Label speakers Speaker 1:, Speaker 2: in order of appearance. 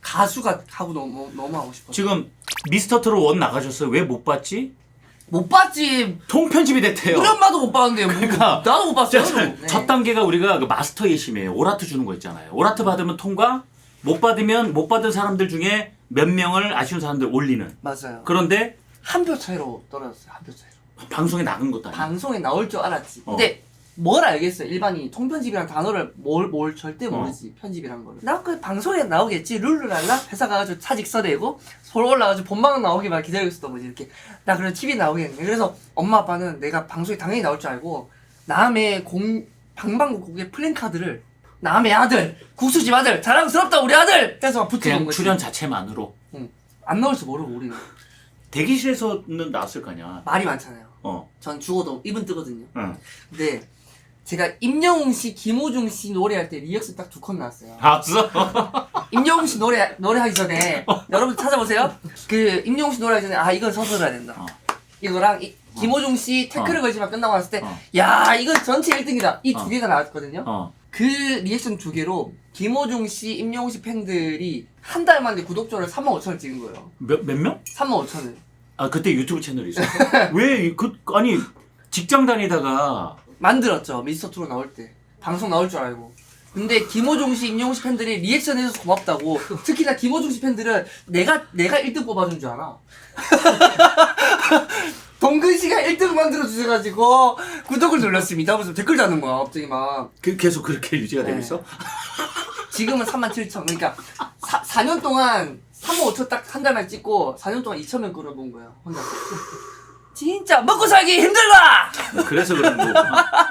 Speaker 1: 가수가 하고 너무 너무 하고 싶어.
Speaker 2: 지금 미스터 트롯 원 나가셨어요. 왜 못 봤지?
Speaker 1: 못 봤지.
Speaker 2: 통편집이 됐대요.
Speaker 1: 우리 엄마도 못 봤는데 뭐,
Speaker 2: 그러니까
Speaker 1: 나도 못 봤어요.
Speaker 2: 자,
Speaker 1: 네.
Speaker 2: 첫 단계가 우리가 그 마스터 예심이에요. 오라트 주는 거 있잖아요. 오라트 받으면 통과, 못 받으면 못 받은 사람들 중에 몇 명을 아쉬운 사람들 올리는.
Speaker 1: 맞아요.
Speaker 2: 그런데
Speaker 1: 한 표 차이로 떨어졌어요. 한 표 차이로.
Speaker 2: 방송에 나간 것도 아니고.
Speaker 1: 방송에 나올 줄 알았지.
Speaker 2: 어.
Speaker 1: 근데 뭘 알겠어요. 일반인이 통편집이란 단어를 뭘, 뭘 절대
Speaker 2: 어.
Speaker 1: 모르지. 편집이란 거를. 나 그 방송에 나오겠지. 룰루랄라 회사 가가지고 차직 써내고 서울 올라가지고 본방 나오기만 기다리고 있었던 거지. 이렇게. 나 그래 TV 나오겠네. 그래서 엄마 아빠는 내가 방송에 당연히 나올 줄 알고 남의 공 방방곡곡의 플랜카드를 남의 아들 국수집 아들 자랑스럽다 우리 아들 해서 막 붙여놓은
Speaker 2: 그냥
Speaker 1: 거지.
Speaker 2: 출연 자체만으로.
Speaker 1: 안 나올 줄 모르고 우리는
Speaker 2: 대기실에서는 나왔을 거 아니야.
Speaker 1: 말이 많잖아요.
Speaker 2: 어.
Speaker 1: 전 죽어도 입은 뜨거든요.
Speaker 2: 응.
Speaker 1: 근데 제가 임영웅 씨, 김호중 씨 노래할 때 리액션 딱 두 컷 나왔어요.
Speaker 2: 봤어?
Speaker 1: 임영웅 씨 노래 노래하기 전에 여러분 찾아보세요. 그 임영웅 씨 노래하기 전에 아 이건 서술해야 된다.
Speaker 2: 어.
Speaker 1: 이거랑 이, 김호중 씨 태클을
Speaker 2: 어.
Speaker 1: 걸지만 끝나고 났을 때
Speaker 2: 어.
Speaker 1: 야 이건 전체 1등이다. 이두
Speaker 2: 어.
Speaker 1: 개가 나왔거든요.
Speaker 2: 어.
Speaker 1: 그 리액션 두 개로 김호중 씨, 임영웅 씨 팬들이 한 달 만에 구독자를 3만 5천을 찍은 거예요.
Speaker 2: 몇, 몇 명?
Speaker 1: 3만 5천을.
Speaker 2: 아, 그때 유튜브 채널이 있었어. 왜, 이- 그, 아니, 직장 다니다가
Speaker 1: 만들었죠. 미스터 트롯 나올 때. 방송 나올 줄 알고. 근데 김호중 씨, 임영웅 씨 팬들이 리액션 해줘서 고맙다고. 특히나 김호중 씨 팬들은 내가, 내가 1등 뽑아준 줄 알아. 동근 씨가 1등 만들어주셔가지고 구독을 눌렀습니다. 하면서 댓글 다는 거야, 갑자기 막.
Speaker 2: 그, 계속 그렇게 유지가 되고
Speaker 1: 네.
Speaker 2: 있어?
Speaker 1: 지금은 3만 7천. 그러니까 사, 4년 동안 3만 5천 딱 한 달만 찍고 4년 동안 2천 명 끌어본 거야, 혼자. 진짜 먹고 살기 힘들다!
Speaker 2: 그래서 그런 거구나.